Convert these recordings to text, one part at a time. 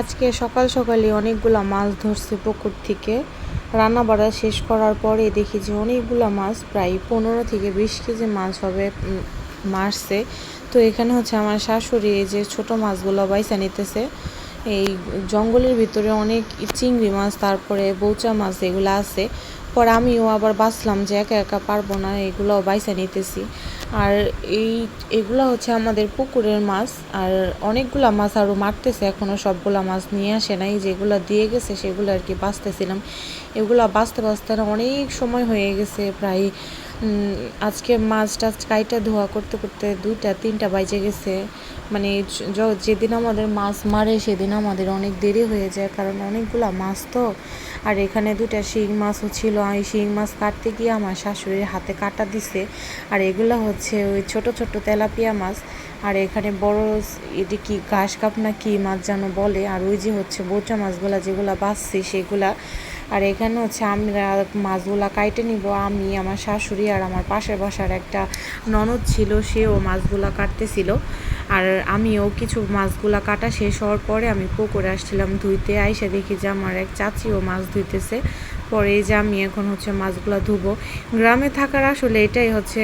আজকে সকাল সকালে অনেকগুলা মাছ ধরছে পুকুর থেকে। রান্না বাড়া শেষ করার পরে দেখি যে অনেকগুলা মাছ প্রায় পনেরো থেকে বিশ কেজি মাছ হবে মারছে। তো এখানে হচ্ছে আমার শাশুড়ি এই যে ছোট মাছগুলো বাইসা নিতেছে। এই জঙ্গলের ভিতরে অনেক চিংড়ি মাছ, তারপরে বৌচা মাছ এগুলো আছে। পরে আমিও আবার বাঁচলাম যে একা একা পারব না, এগুলো বাইসা নিতেছি। আর এই, এগুলো হচ্ছে আমাদের পুকুরের মাছ, আর অনেকগুলা মাছ আরও মারতেছে এখনও সবগুলা মাছ নিয়ে আসে নাই, যেগুলো দিয়ে গেছে সেগুলো আর কি বাঁচতেছিলাম। এগুলো বাঁচতে বাঁচতে অনেক সময় হয়ে গেছে, প্রায় আজকে মাছ টাছ কাইটা ধোয়া করতে করতে দুইটা, তিনটা বাজে গেছে। মানে যেদিন আমাদের মাছ মারে, সেদিন আমাদের অনেক দেরি হয়ে যায়, কারণ অনেকগুলা মাছ তো। আর এখানে দুটা শিং মাছও ছিল, এই শিং মাছ কাটতে গিয়ে আমার শাশুড়ির হাতে কাটা দিছে। আর এগুলো হচ্ছে ওই ছোট ছোট তেলাপিয়া মাছ। আর এখানে বড় এটি কি ঘাস কাপ না কি মাছ যেন বলে। আর ওই যে হচ্ছে বোচা মাছগুলা যেগুলা বাঁচছে, সেগুলা আর এখানে হচ্ছে আমরা মাছগুলা কাইটে নিব। আমি, আমার শাশুড়ি আর আমার পাশের বাসার একটা ননদ ছিল, সেও মাছগুলা কাটতেছিল। আর আমিও কিছু মাছগুলা কাটা শেষ হওয়ার পরে আমি পুকুরে আসছিলাম ধুইতে। আইসা দেখি যে আমার এক চাচিও মাছ ধুইতেছে। পরে এই যে আমি এখন হচ্ছে মাছগুলো ধুবো। গ্রামে থাকার আসলে এটাই হচ্ছে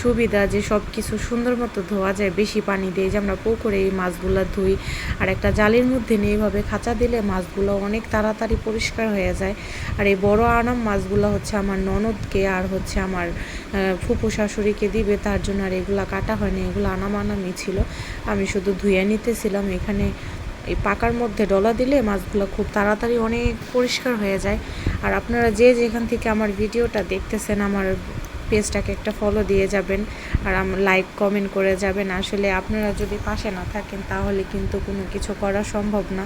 সুবিধা যে সব কিছু সুন্দর মতো ধোয়া যায়, বেশি পানি দিয়ে। যে আমরা পুকুরে এই মাছগুলো ধুই, আর একটা জালির মধ্যে নিয়ে এইভাবে খাঁচা দিলে মাছগুলো অনেক তাড়াতাড়ি পরিষ্কার হয়ে যায়। আর এই বড় আনাম মাছগুলো হচ্ছে আমার ননদকে আর হচ্ছে আমার ফুপু শাশুড়িকে দিবে, তার জন্য আর এগুলা কাটা হয়নি। এগুলো আনাম আনামই ছিল। আমি শুধু ধুয়ে নিতেছিলাম। এখানে এই পাকার মধ্যে ডলা দিলে মাছগুলো খুব তাড়াতাড়ি অনেক পরিষ্কার হয়ে যায়। আর আপনারা যে যেখান থেকে আমার ভিডিওটা দেখতেছেন, আমার পেজটাকে একটা ফলো দিয়ে যাবেন আর আমার লাইক কমেন্ট করে যাবেন। আসলে আপনারা যদি পাশে না থাকেন, তাহলে কিন্তু কোনো কিছু করা সম্ভব না।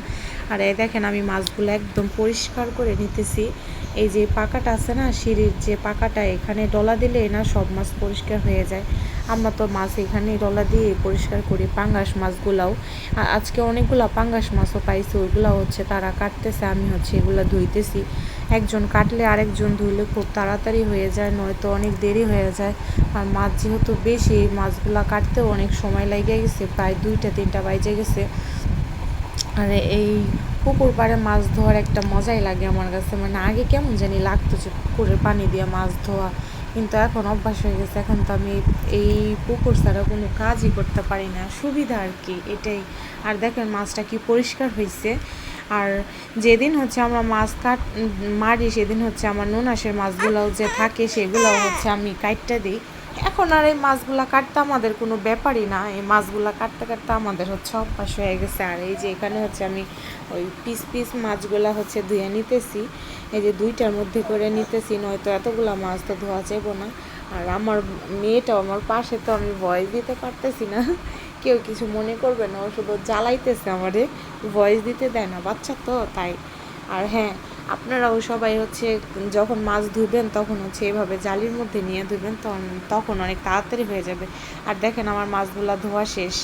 আর এই দেখেন, আমি মাছগুলো একদম পরিষ্কার করে নিতেছি। এই যে পাকাটা আছে না, সিঁড়ির যে পাকাটা, এখানে ডলা দিলে না সব মাছ পরিষ্কার হয়ে যায়। আমরা তো মাছ এখানে ডলা দিয়ে পরিষ্কার করি, পাঙ্গাস মাছগুলাও। আর আজকে অনেকগুলো পাঙ্গাস মাছও পাইছি ওইগুলো হচ্ছে তারা কাটতেছে, আমি হচ্ছে এগুলো ধুইতেছি। একজন কাটলে আরেকজন ধুইলে খুব তাড়াতাড়ি হয়ে যায়, নয়তো অনেক দেরি হয়ে যায়। আর মাছ যেহেতু বেশি, মাছগুলা কাটতেও অনেক সময় লেগে গেছে, প্রায় দুইটা, তিনটা বাইজে গেছে। আর এই পুকুর পাড়ে মাছ ধোয়ার একটা মজাই লাগে আমার কাছে। মানে আগে কেমন জানি লাগতো যে পুকুরের পানি দিয়ে মাছ ধোয়া, কিন্তু এখন অভ্যাস হয়ে গেছে। এখন তো আমি এই পুকুর ছাড়া কোনো কাজই করতে পারি না। সুবিধা আর কি, এটাই। আর দেখেন মাছটা কি পরিষ্কার হয়েছে আর যেদিন হচ্ছে আমরা মাছ কাট মারি, সেদিন হচ্ছে আমার নুনাসের মাছগুলোও যে থাকে, সেগুলোও হচ্ছে আমি কাটতে দিই। এখন আর এই মাছগুলা কাটতে আমাদের কোনো ব্যাপারই না। এই মাছগুলা কাটতে কাটতে আমাদের হচ্ছে অভ্যাস হয়ে গেছে। আর এই যে এখানে হচ্ছে আমি ওই পিস পিস মাছগুলা হচ্ছে ধুয়ে নিতেছি। এই যে দুইটার মধ্যে করে নিতেছি, নয়তো এতগুলা মাছ তো ধোয়া যাব না। আর আমার মেয়েটাও আমার পাশে তো আমি ভয়েস দিতে পারতেছি না। কেউ কিছু মনে করবে না ও শুধু জ্বালাইতেছে আমারে ভয়েস দিতে দেয় না, বাচ্চা তো তাই। আর হ্যাঁ আপনারাও সবাই হচ্ছে যখন মাছ ধুবেন তখন হচ্ছে এভাবে জালির মধ্যে নিয়ে ধুবেন, তখন তখন অনেক তাড়াতাড়ি হয়ে যাবে। আর দেখেন আমার মাছগুলা ধোয়া শেষ।